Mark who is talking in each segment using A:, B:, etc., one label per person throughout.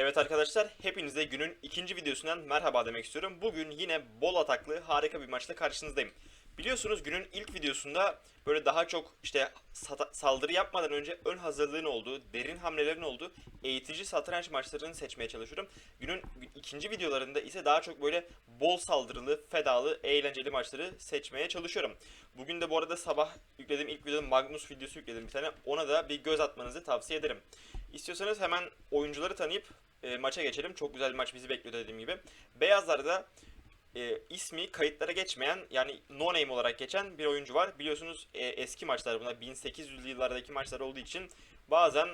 A: Evet arkadaşlar hepinize günün ikinci videosundan merhaba demek istiyorum. Bugün yine bol ataklı harika bir maçla karşınızdayım. Biliyorsunuz günün ilk videosunda böyle daha çok işte saldırı yapmadan önce ön hazırlığın olduğu, derin hamlelerin olduğu eğitici satranç maçlarını seçmeye çalışıyorum. Günün ikinci videolarında ise daha çok böyle bol saldırılı, fedalı, eğlenceli maçları seçmeye çalışıyorum. Bugün de bu arada sabah yüklediğim ilk videoda Magnus videosu yükledim bir tane. Ona da bir göz atmanızı tavsiye ederim. İstiyorsanız hemen oyuncuları tanıyıp e, maça geçelim. Çok güzel bir maç bizi bekliyor dediğim gibi. Beyazlarda e, ismi kayıtlara geçmeyen yani no name olarak geçen bir oyuncu var. Biliyorsunuz e, eski maçlar bunlar 1800'lü yıllardaki maçlar olduğu için bazen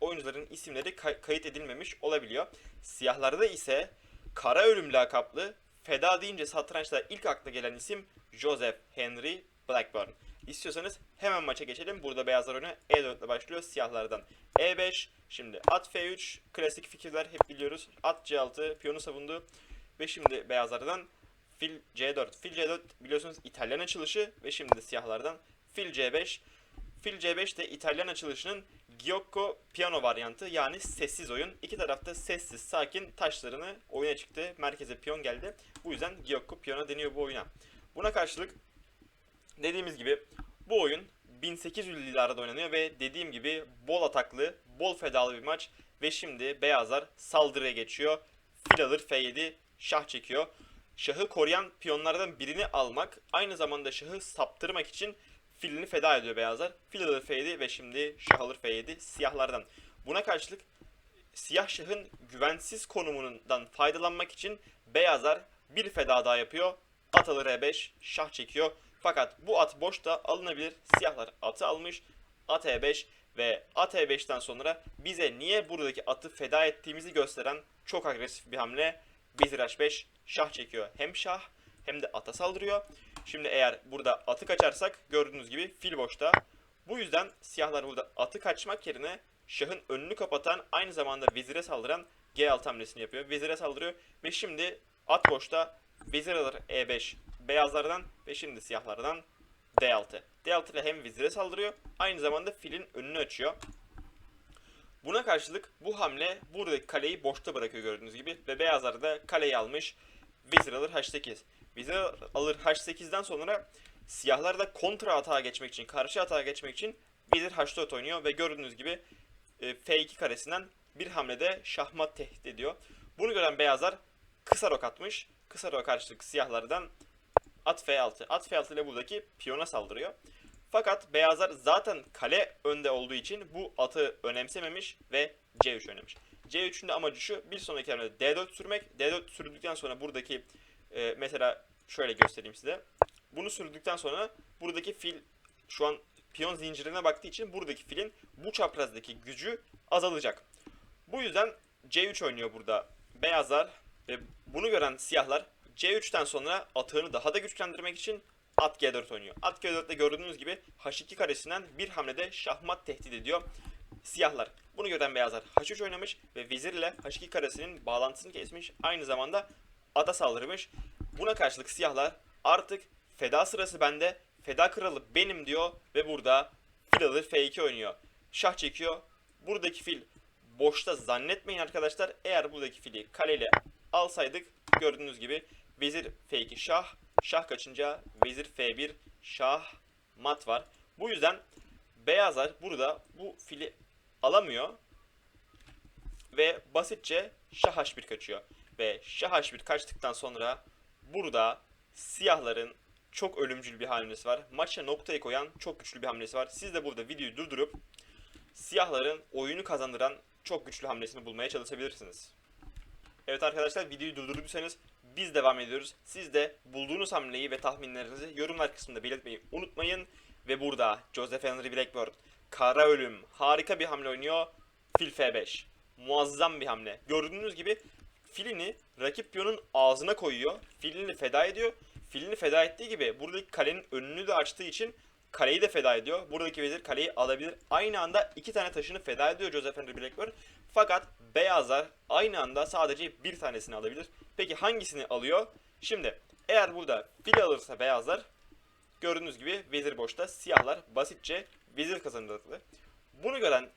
A: oyuncuların isimleri kay- kayıt edilmemiş olabiliyor. Siyahlarda ise Kara Ölüm lakaplı feda deyince satrançta ilk akla gelen isim Joseph Henry Blackburn. İstiyorsanız hemen maça geçelim. Burada beyazlar oyunu E4 ile başlıyor siyahlardan. E5, şimdi at F3, klasik fikirler hep biliyoruz. At C6, piyonu savundu. Ve şimdi beyazlardan fil C4. Fil C4 biliyorsunuz İtalyan açılışı ve şimdi de siyahlardan fil C5. Fil C5 de İtalyan açılışının Giocco piyano varyantı yani sessiz oyun. İki tarafta sessiz, sakin taşlarını oyuna çıktı. Merkeze piyon geldi. Bu yüzden Giocco piyano deniyor bu oyuna. Buna karşılık dediğimiz gibi bu oyun 1800'lü yıllarda oynanıyor ve dediğim gibi bol ataklı, bol fedalı bir maç. Ve şimdi beyazlar saldırıya geçiyor. Fil alır F7, şah çekiyor. Şahı koruyan piyonlardan birini almak, aynı zamanda şahı saptırmak için filini feda ediyor beyazlar. Fil alır F7 ve şimdi şah alır F7 siyahlardan. Buna karşılık siyah şahın güvensiz konumundan faydalanmak için beyazlar bir feda daha yapıyor. At alır E5, şah çekiyor. Fakat bu at boşta alınabilir. Siyahlar atı almış. At E5 ve at E5'ten sonra bize niye buradaki atı feda ettiğimizi gösteren çok agresif bir hamle. Vezir H5 şah çekiyor. Hem şah hem de ata saldırıyor. Şimdi eğer burada atı kaçarsak gördüğünüz gibi fil boşta. Bu yüzden siyahlar burada atı kaçmak yerine şahın önünü kapatan aynı zamanda vezire saldıran G6 hamlesini yapıyor. Vezire saldırıyor ve şimdi at boşta vezir alır E5 beyazlardan ve şimdi siyahlardan D6. D6 ile hem vezire saldırıyor aynı zamanda filin önünü açıyor. Buna karşılık bu hamle buradaki kaleyi boşta bırakıyor gördüğünüz gibi ve beyazlar da kaleyi almış. Vezir alır H8. Vezir alır H8'den sonra siyahlar da kontra atağa geçmek için, karşı atağa geçmek için vezir H4 oynuyor ve gördüğünüz gibi e, F2 karesinden bir hamlede şahmat tehdit ediyor. Bunu gören beyazlar kısa rok atmış. Kısa rok karşılık siyahlardan at F6. At F6 ile buradaki piyona saldırıyor. Fakat beyazlar zaten kale önde olduğu için bu atı önemsememiş ve C3 oynamış. C3'ün de amacı şu bir sonraki hamlede D4 sürmek. D4 sürdükten sonra buradaki e, mesela şöyle göstereyim size. Bunu sürdükten sonra buradaki fil şu an piyon zincirine baktığı için buradaki filin bu çaprazdaki gücü azalacak. Bu yüzden C3 oynuyor burada beyazlar ve bunu gören siyahlar C3'ten sonra atığını daha da güçlendirmek için at G4 oynuyor. At G4'te gördüğünüz gibi H2 karesinden bir hamlede şahmat tehdit ediyor siyahlar. Bunu gören beyazlar H3 oynamış ve vezir ile H2 karesinin bağlantısını kesmiş. Aynı zamanda ata saldırmış. Buna karşılık siyahlar artık feda sırası bende, feda kralı benim diyor ve burada fil alır F2 oynuyor. Şah çekiyor. Buradaki fil boşta zannetmeyin arkadaşlar. Eğer buradaki fili kaleyle alsaydık gördüğünüz gibi vezir F2 şah, şah kaçınca vezir F1 şah mat var. Bu yüzden beyazlar burada bu fili alamıyor ve basitçe şah H1 kaçıyor. Ve şah H1 kaçtıktan sonra burada siyahların çok ölümcül bir hamlesi var. Maça noktayı koyan çok güçlü bir hamlesi var. Siz de burada videoyu durdurup siyahların oyunu kazandıran çok güçlü hamlesini bulmaya çalışabilirsiniz. Evet arkadaşlar videoyu durdurduysanız biz devam ediyoruz. Siz de bulduğunuz hamleyi ve tahminlerinizi yorumlar kısmında belirtmeyi unutmayın. Ve burada Joseph Henry Blackburn kara ölüm harika bir hamle oynuyor. Fil F5. Muazzam bir hamle. Gördüğünüz gibi filini rakip piyonun ağzına koyuyor. Filini feda ediyor. Filini feda ettiği gibi buradaki kalenin önünü de açtığı için kaleyi de feda ediyor. Buradaki vezir kaleyi alabilir. Aynı anda iki tane taşını feda ediyor Joseph Henry Blackburn. Fakat beyazlar aynı anda sadece bir tanesini alabilir. Peki hangisini alıyor? Şimdi eğer burada fil alırsa beyazlar gördüğünüz gibi vezir boşta siyahlar basitçe vezir kazanırdı. Bunu gören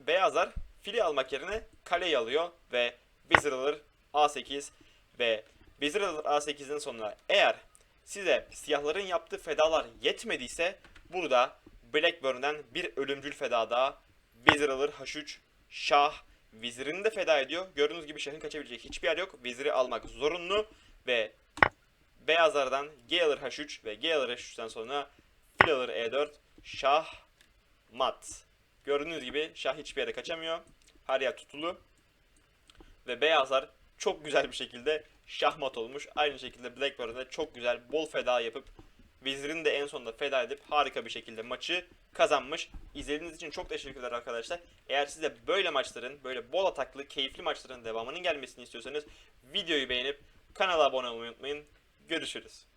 A: beyazlar fili almak yerine kaleyi alıyor ve vezir alır A8 ve vezir alır A8'in sonuna eğer size siyahların yaptığı fedalar yetmediyse burada Blackburn'den bir ölümcül feda daha vezir alır H3 şah vezirini de feda ediyor. Gördüğünüz gibi şahın kaçabileceği hiçbir yer yok. Veziri almak zorunlu ve beyazlardan G alır H3 ve G alır H3'ten sonra fil alır E4 şah mat. Gördüğünüz gibi şah hiçbir yere kaçamıyor. Her yer tutulu. Ve beyazlar çok güzel bir şekilde şahmat olmuş. Aynı şekilde Blackburn'da çok güzel bol feda yapıp vezirini de en sonunda feda edip harika bir şekilde maçı kazanmış. İzlediğiniz için çok teşekkürler arkadaşlar. Eğer siz de böyle maçların, böyle bol ataklı, keyifli maçların devamının gelmesini istiyorsanız videoyu beğenip kanala abone olmayı unutmayın. Görüşürüz.